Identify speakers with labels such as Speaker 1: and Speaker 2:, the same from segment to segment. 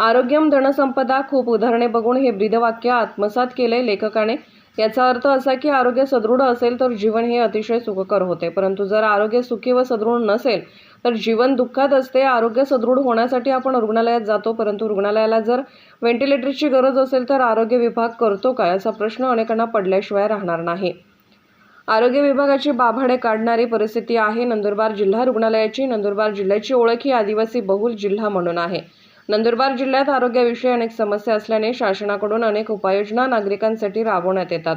Speaker 1: आरोग्यम धनसंपदा खूप उदाहरणे बघून हे ब्रीदवाक्य आत्मसात केले लेखकाने. याचा अर्थ असा की आरोग्य सदृढ असेल तर जीवन हे अतिशय सुखकर होते. परंतु जर आरोग्य सुखी व सदृढ नसेल तर जीवन दुःखात असते. आरोग्य सदृढ होण्यासाठी आपण रुग्णालयात जातो. परंतु रुग्णालयाला जर व्हेंटिलेटरची गरज असेल तर आरोग्य विभाग करतो काय असा प्रश्न अनेकांना पडल्याशिवाय राहणार नाही. आरोग्य विभागाची बाभाडे काढणारी परिस्थिती आहे. नंदुरबार जिल्हा रुग्णालयाची नंदुरबार जिल्ह्याची ओळख ही आदिवासी बहुल जिल्हा म्हणून आहे. नंदुरबार जिल्ह्यात आरोग्याविषयी अनेक समस्या असल्याने शासनाकडून अनेक उपाययोजना नागरिकांसाठी राबवण्यात येतात.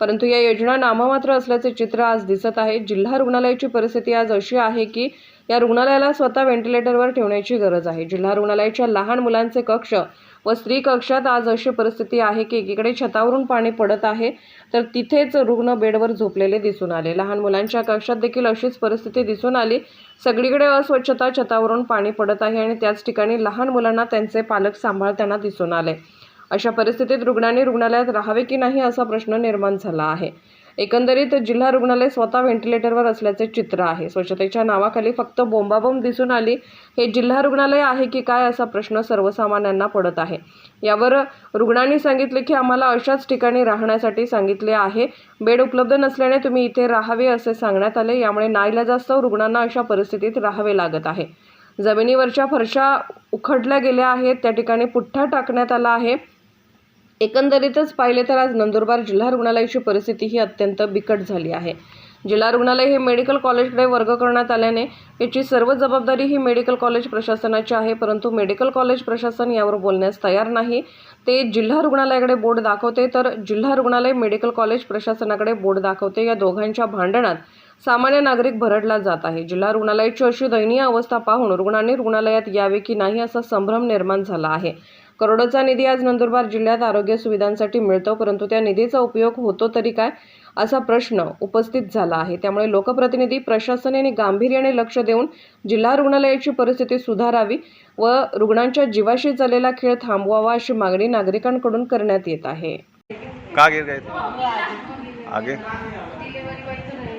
Speaker 1: परंतु या योजना नाममात्र असल्याचे चित्र आज दिसत आहे. जिल्हा रुग्णालयाची परिस्थिती आज अशी आहे की या रुग्णालयाला स्वतः व्हेंटिलेटरवर ठेवण्याची गरज आहे. जिल्हा रुग्णालयाच्या लहान मुलांचे कक्ष व स्त्री कक्षात आज अशी परिस्थिती आहे की एकीकडे छतावरून पाणी पडत आहे तर तिथेच रुग्ण बेडवर झोपलेले दिसून आले. लहान मुलांच्या कक्षात देखील अशीच परिस्थिती दिसून आली. सगळीकडे अस्वच्छता छतावरून पाणी पडत आहे आणि त्याच ठिकाणी लहान मुलांना त्यांचे पालक सांभाळताना दिसून आले. अशा परिस्थितीत रुग्णांनी रुग्णालयात राहावे की नाही असा प्रश्न निर्माण झाला आहे. एकंदरीत जिल्हा रुग्णालय स्वतः व्हेंटिलेटरवर असल्याचे चित्र आहे. स्वच्छतेच्या नावाखाली फक्त बोंबाबोंब दिसून आली. हे जिल्हा रुग्णालय आहे की काय असा प्रश्न सर्वसामान्यांना पडत आहे. यावर रुग्णांनी सांगितले की आम्हाला अशाच ठिकाणी राहण्यासाठी सांगितले आहे. बेड उपलब्ध नसल्याने तुम्ही इथे राहावे असे सांगण्यात आले. यामुळे नाईलाजास्तव रुग्णांना अशा परिस्थितीत राहावे लागत आहे. जमिनीवरच्या फरशा उखडल्या गेल्या आहेत. त्या ठिकाणी पुठ्ठा टाकण्यात आला आहे. एकंदरीतच पाहिले तर आज नंदुरबार जिल्हा रुग्णालयाची परिस्थिती ही अत्यंत बिकट झाली आहे. जिल्हा रुग्णालय हे मेडिकल कॉलेजकडे वर्ग करण्यात आल्याने याची सर्व जबाबदारी ही मेडिकल कॉलेज प्रशासनाची आहे परंतु मेडिकल कॉलेज प्रशासन यावर बोलण्यास तयार नाही. ते जिल्हा रुग्णालयाकडे बोर्ड दाखवते तर जिल्हा रुग्णालय मेडिकल कॉलेज प्रशासनाकडे बोर्ड दाखवते. या दोघांच्या भांडणात सामान्य नागरिक भरडला जात आहे. जिल्हा रुग्णालयाची अशी दयनीय अवस्था पाहून रुग्णांनी रुग्णालयात यावे की नाही असा संभ्रम निर्माण झाला आहे. करोडोचा निधी आज नंदुरबार जिल्ह्यात आरोग्य सुविधांसाठी मिळतो परंतु त्या निधीचा उपयोग होतो तरी काय असा प्रश्न उपस्थित झाला आहे. त्यामुळे लोकप्रतिनिधी प्रशासन यांनी गांभीर्याने लक्ष देऊन जिल्हा रुग्णालयाची परिस्थिती सुधारावी व रुग्णांच्या जीवाशी चाललेला खेळ थांबवावा अशी मागणी नागरिकांकडून करण्यात येत आहे.
Speaker 2: थे आगे.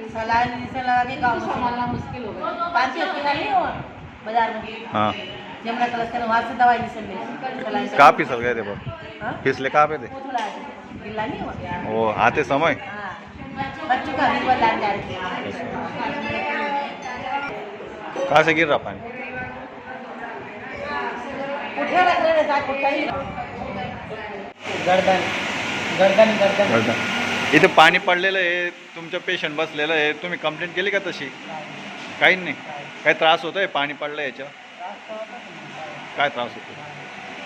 Speaker 3: सलाह के मुश्किल हो गया पाँच बाजार में
Speaker 2: हाँ.
Speaker 3: जमुना क्लस्टर वहाँ से दवाई
Speaker 2: कहाँ फिसल गए थे
Speaker 3: हाँ?
Speaker 2: फिसले कहाँ पे थे
Speaker 3: वो थोड़ा गिल्ला नहीं हुआ
Speaker 2: वो आते समय.
Speaker 3: हाँ. बच्चों का? भी बदलान जा रही
Speaker 2: कहाँ से गिर रहा पानी?
Speaker 3: उठे रख रहे साथ उठा ही
Speaker 4: गर्दन. गर्दन गर्दन.
Speaker 2: इथे पाणी पडलेलं आहे तुमचं पेशंट बसलेलं आहे. तुम्ही कंप्लेंट केली का तशी? काही नाही. काय त्रास होतोय? पाणी पडलं याच्या काय त्रास होतो?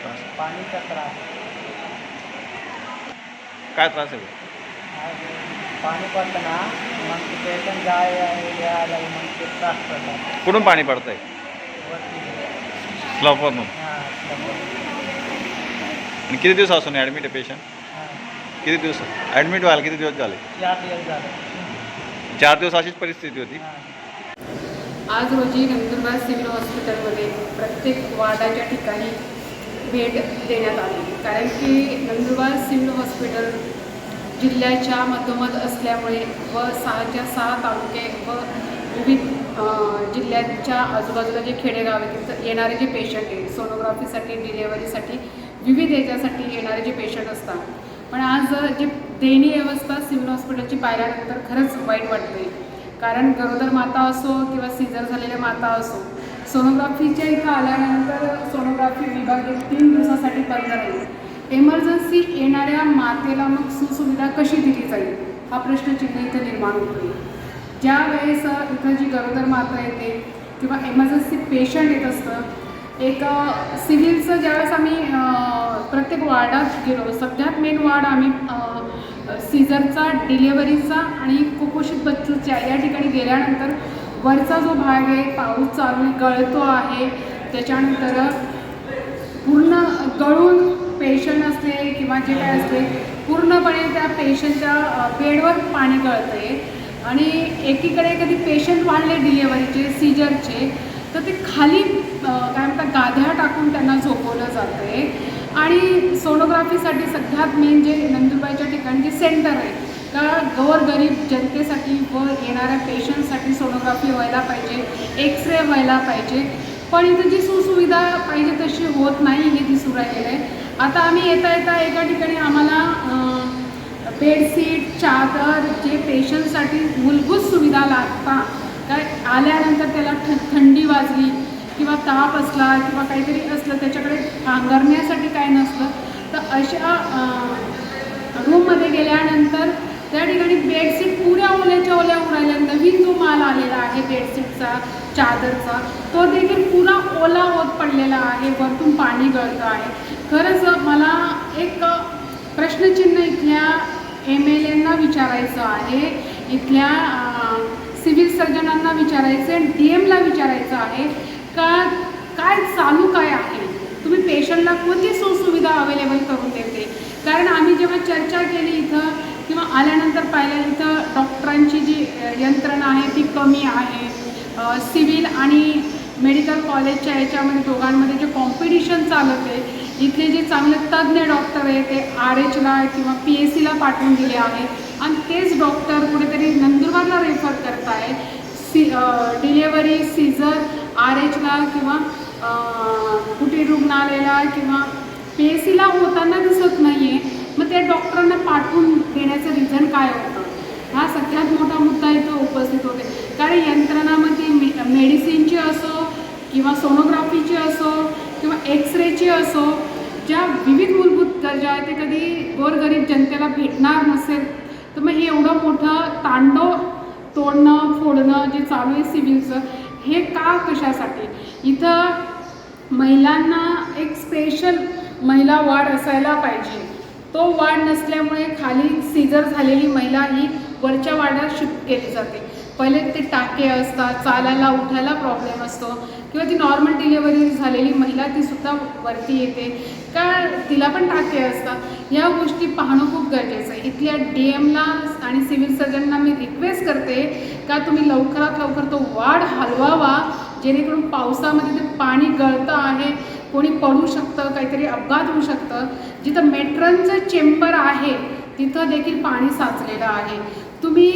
Speaker 2: त्रास.
Speaker 4: पाणीचा त्रास.
Speaker 2: काय त्रास आहे?
Speaker 4: पाणी पडतं ना मग ते पेशंट जाय यायला मग ते त्रास
Speaker 2: कुठून पाणी पडतंय?
Speaker 4: वरती.
Speaker 2: स्लॉपवरून.
Speaker 4: हां समोर.
Speaker 2: आणि किती दिवसापासून ॲडमिट आहे पेशंट
Speaker 4: हां.
Speaker 2: किती दिवस? ॲडमिट व्हायला किती दिवस झाले?
Speaker 4: चार दिवस झाले.
Speaker 2: चार दिवस अशीच परिस्थिती होती?
Speaker 4: हां.
Speaker 5: आज रोजी नंदुरबार सिव्हिल हॉस्पिटलमध्ये प्रत्येक वार्डाच्या ठिकाणी भेट देण्यात आली. कारण की नंदुरबार सिव्हिल हॉस्पिटल जिल्ह्याच्या मधोमध असल्यामुळे व सहाच्या सहा तालुके व विविध जिल्ह्याच्या आजूबाजूला जे खेडेगाव आहे तिथं येणारे जे पेशंट आहे सोनोग्राफीसाठी डिलेवरीसाठी विविध याच्यासाठी येणारे जे पेशंट असतात. पण आज जे देणी अवस्था सिव्हिल हॉस्पिटलची पाहिल्यानंतर खरंच वाईट वाटते कारण गरोदर माता असो किंवा सीझर झालेल्या माता असो सोनोग्राफीच्या इथं आल्यानंतर सोनोग्राफी विभाग हे तीन दिवसासाठी बंद राहील. एमर्जन्सी येणाऱ्या मातेला मग सुसुविधा कशी दिली जाईल? हा प्रश्नचिन्ह इथं निर्माण होतो ज्या वेळेस इथं जी गरोदर माता येते किंवा एमर्जन्सी पेशंट येत असतं एक सिव्हिलचं ज्यावेळेस आम्ही प्रत्येक वार्डात गेलो सगळ्यात मेन वार्ड आम्ही सीझरचा डिलेवरीचा आणि कुपोषित बच्चूच्या या ठिकाणी गेल्यानंतर वरचा जो भाग आहे पाऊस चालू गळतो आहे त्याच्यानंतर पूर्ण गळून पेशंट असते किंवा जे काय असते पूर्णपणे त्या पेशंटच्या बेडवर पाणी गळते आहे आणि एकीकडे कधी पेशंट वाढले डिलेवरीचे सीजरचे तर ते खाली काय आणि सोनोग्राफीसाठी सगळ्यात मेन जे नंदुरबारच्या ठिकाणी जे सेंटर आहे का गोरगरीब जनतेसाठी व येणाऱ्या पेशंटसाठी सोनोग्राफी व्हायला पाहिजे एक्स रे व्हायला पाहिजे. पण इथं जी सुसुविधा पाहिजे तशी होत नाही हे दिसून राहिलेलं आहे आता आम्ही येता येता एका ठिकाणी आम्हाला बेडशीट चादर जे पेशंटसाठी मूलभूत सुविधा लागतात काय आल्यानंतर त्याला थ थंडी वाजली किंवा ताप असला किंवा काहीतरी असलं त्याच्याकडे पांघरण्यासाठी काय नसलं तर अशा रूममध्ये गेल्यानंतर त्या ठिकाणी बेडशीट पुऱ्या ओल्याच्या ओल्या उडाल्या. नवीन जो माल आलेला आहे बेडशीटचा चादरचा तो देखील पुरा ओला होत पडलेला आहे वरतून पाणी गळतं आहे. खरंच मला एक प्रश्नचिन्ह इथल्या एम एल एंना विचारायचं आहे. इथल्या सिव्हिल सर्जनांना विचारायचं आहे डी एमला विचारायचं आहे. का काय चालू काय आहे? तुम्ही पेशंटला कोणती सुसुविधा अवेलेबल करून देते? कारण आम्ही जेव्हा चर्चा केली इथं किंवा आल्यानंतर पाहिलं इथं डॉक्टरांची जी यंत्रणा आहे ती कमी आहे. सिव्हिल आणि मेडिकल कॉलेजच्या याच्यामध्ये दोघांमध्ये जे कॉम्पिटिशन चालत आहे इथले जे चांगले तज्ज्ञ डॉक्टर आहे ते आर एचला किंवा पी एस सीला पाठवून दिले आहे आणि तेच डॉक्टर कुठेतरी नंदुरबारला रेफर करत आहेत सी डिलेवरी सीझर आर एचला किंवा कुठे रुग्णालयाला किंवा पी एस सीला होताना दिसत नाही आहे मग त्या डॉक्टरांना पाठवून देण्याचं रिझन काय होतं? हा सगळ्यात मोठा मुद्दा इथं उपस्थित होते. कारण यंत्रणामध्ये मे मेडिसिनची असो किंवा सोनोग्राफीची असो किंवा एक्सरेची असो ज्या विविध मूलभूत गरजा आहेत ते कधी गोरगरीब जनतेला भेटणार नसेल तर मग हे एवढं मोठं तांडव तोडणं फोडणं जे चालू आहे सिव्हिलचं हे का कशासाठी? इथं महिलांना एक स्पेशल महिला वार्ड असायला पाहिजे. तो वार्ड नसल्यामुळे खाली सीझर झालेली महिला ही वरच्या वार्डात शिफ्ट केली जाते. पहिले ते टाके असतात चालायला उठायला प्रॉब्लेम असतो. किंवा ती नॉर्मल डिलेवरी झालेली महिला ती सुद्धा वरती येते. का तिला पण टाके असतात? या गोष्टी पाहणं खूप गरजेचं आहे. इथल्या डी एमला आणि सिव्हिल सर्जनला मी रिक्वेस्ट करते का तुम्ही लवकरात लवकर तो वाढ हलवावा जेणेकरून पावसामध्ये ते पाणी गळतं आहे कोणी पडू शकतं काहीतरी अपघात होऊ शकतं. जिथं मेट्रनचं चेंबर आहे तिथं देखील पाणी साचलेलं आहे. तुम्ही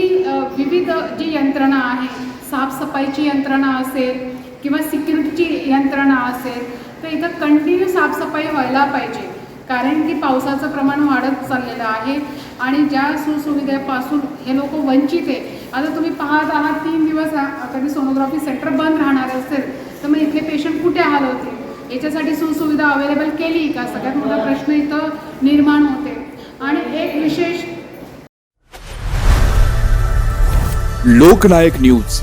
Speaker 5: विविध जी यंत्रणा आहे साफसफाईची यंत्रणा असेल किंवा सिक्युरिटीची यंत्रणा असेल तर इथं कंटिन्यू साफसफाई व्हायला पाहिजे. कारण की पावसाचं प्रमाण वाढत चाललेलं आहे आणि ज्या सुसुविधेपासून हे लोक वंचित आहे आता तुम्ही पाहत आहात तीन दिवस कधी सोनोग्राफी सेंटर बंद राहणार असेल तर मग इथले पेशंट कुठे हलवतील याच्यासाठी सुसुविधा अवेलेबल केली का? सगळ्यात मोठा प्रश्न इथं निर्माण होते. आणि एक विशेष
Speaker 6: लोकनायक न्यूज.